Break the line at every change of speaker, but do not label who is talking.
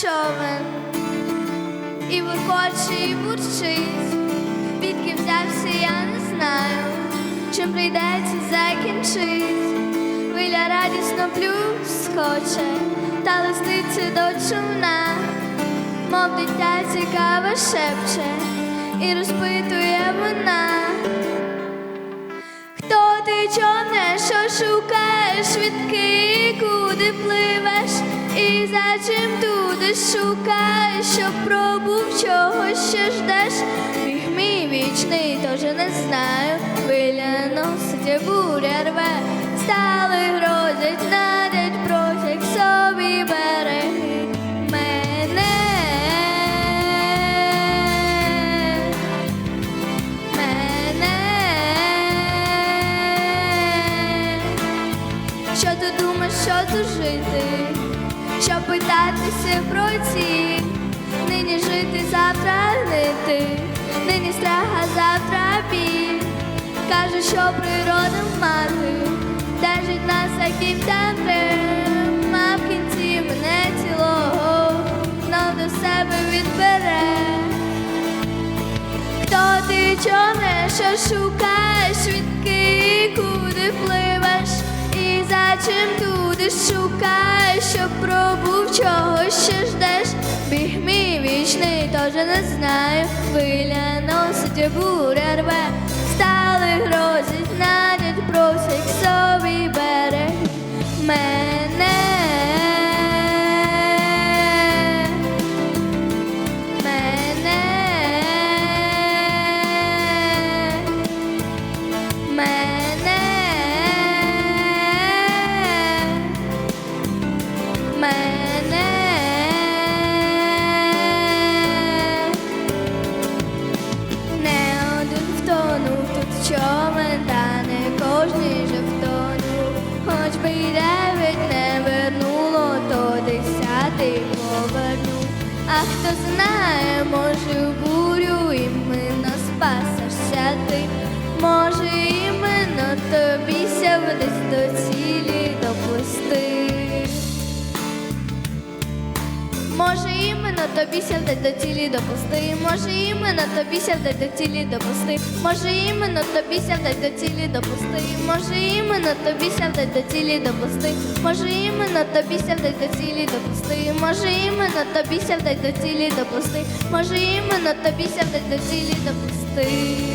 човен, і вихоче, і бурчить, відки взявся, я не знаю, чим прийдеться закінчить. Хвиля радісно плюс хоче, та листиться до човна, мов дитя цікаво шепче, і розпитує вона. Хто ти човне, що шукаєш, відки, куди пливеш, і за чим туди шукаєш, щоб пробув чогось ще ждеш. Біг мій вічний, теж не знаю. Хвиля носить, буря рве, стали грозять, надять, просять собі береги мене. мене. Що ти думаєш, що тут жити? Питатися про ці? Нині жити, завтра гнити, нині страх, а завтра біль. Каже, що природа мати, держить нас, яким темрем, а в кінці мене цілого, знов до себе відбере. Хто ти човне, що шукаєш, відки, куди пливеш, і за чим туди шукаєш, щоб пробув чогось ще ждеш. Біг мій вічний, теж не знаю. Хвиля носить, буря рве, стали грозі надять, мене. Не один втонув тут човен, та не кожний же втонув. Хоч би й дев'ять не вернуло, то десятий повернув. А хто знає, може в бурю іменно спасешся ти. Може іменно тобі ся десь до цілі доплисти. Може іменно тобі сявдать до цілі допусти, може іменно тобі сявдать до цілі допусти, може іменно тобі сявдать до цілі допусти, може іменно тобі сявдать до цілі допусти, може іменно тобі сявдать до цілі допусти, може іменно тобі сявдать до цілі допусти, може іменно тобі сявдать до цілі допусти.